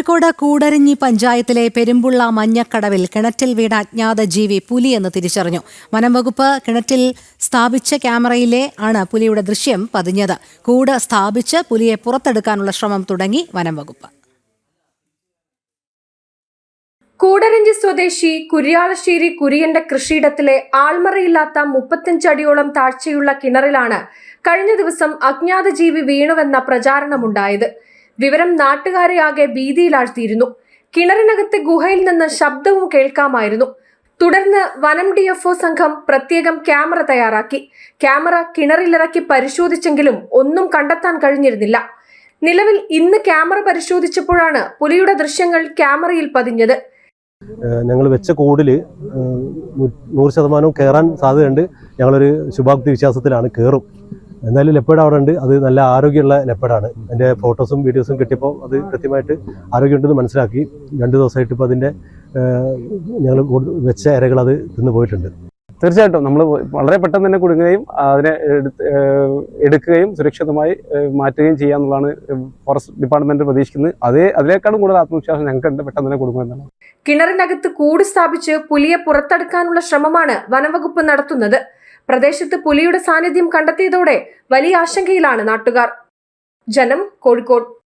കോഴിക്കോട് കൂടരഞ്ഞി പഞ്ചായത്തിലെ പെരുമ്പുള്ള മഞ്ഞക്കടവിൽ കിണറ്റിൽ വീണ അജ്ഞാത ജീവി പുലിയെന്ന് തിരിച്ചറിഞ്ഞു. വനം വകുപ്പ് കിണറ്റിൽ സ്ഥാപിച്ച ക്യാമറയിലെ ആണ് പുലിയുടെ ദൃശ്യം പതിഞ്ഞത്. കൂട് സ്ഥാപിച്ച് പുലിയെ പുറത്തെടുക്കാനുള്ള ശ്രമം തുടങ്ങി വനം വകുപ്പ്. കൂടരഞ്ചി സ്വദേശി കുര്യാളശ്ശേരി കുര്യന്റെ കൃഷിയിടത്തിലെ ആൾമറയില്ലാത്ത മുപ്പത്തഞ്ചടിയോളം താഴ്ചയുള്ള കിണറിലാണ് കഴിഞ്ഞ ദിവസം അജ്ഞാത ജീവി വീണുവെന്ന പ്രചാരണമുണ്ടായത്. വിവരം നാട്ടുകാരെ ആകെ ഭീതിയിലാഴ്ത്തിയിരുന്നു. കിണറിനകത്തെ ഗുഹയിൽ നിന്ന് ശബ്ദവും കേൾക്കാമായിരുന്നു. തുടർന്ന് വനം ഡി എഫ് സംഘം പ്രത്യേകം ക്യാമറ തയ്യാറാക്കി. ക്യാമറ കിണറിലിറക്കി പരിശോധിച്ചെങ്കിലും ഒന്നും കണ്ടെത്താൻ കഴിഞ്ഞിരുന്നില്ല. നിലവിൽ ഇന്ന് ക്യാമറ പരിശോധിച്ചപ്പോഴാണ് പുലിയുടെ ദൃശ്യങ്ങൾ ക്യാമറയിൽ പതിഞ്ഞത്. ഞങ്ങൾ വെച്ച കൂടിൽ നൂറ് ശതമാനവും കയറാൻ സാധ്യതയുണ്ട്. ഞങ്ങളൊരു ശുഭാപ്തി വിശ്വാസത്തിലാണ് കയറും എന്തായാലും ലെപ്പേഡ് അവിടെ ഉണ്ട്. അത് നല്ല ആരോഗ്യമുള്ള ലെപ്പേഡാണ്. എന്റെ ഫോട്ടോസും വീഡിയോസും കിട്ടിയപ്പോൾ അത് കൃത്യമായിട്ട് ആരോഗ്യമുണ്ടെന്ന് മനസ്സിലാക്കി. രണ്ട് ദിവസമായിട്ട് ഇപ്പോൾ അതിന്റെ ഞങ്ങൾ വെച്ച ഇരകൾ അത് തിന്നു പോയിട്ടുണ്ട്. തീർച്ചയായിട്ടും നമ്മൾ വളരെ പെട്ടെന്ന് തന്നെ കുടുങ്ങുകയും അതിനെ എടുക്കുകയും സുരക്ഷിതമായി മാറ്റുകയും ചെയ്യുക എന്നുള്ളതാണ് ഫോറസ്റ്റ് ഡിപ്പാർട്ട്മെന്റ് പ്രതീക്ഷിക്കുന്നത്. അതേ അതിനേക്കാളും കൂടുതൽ ആത്മവിശ്വാസം ഞങ്ങൾക്കുണ്ട് പെട്ടെന്ന് തന്നെ കുടുങ്ങുമെന്നാണ് കിണറിനകത്ത് കൂട് സ്ഥാപിച്ച് പുലിയെ പുറത്തെടുക്കാനുള്ള ശ്രമമാണ് വനംവകുപ്പ് നടത്തുന്നത്. പ്രദേശത്ത് പുലിയുടെ സാന്നിധ്യം കണ്ടെത്തിയതോടെ വലിയ ആശങ്കയിലാണ് നാട്ടുകാർ. ജനം കോഴിക്കോട്.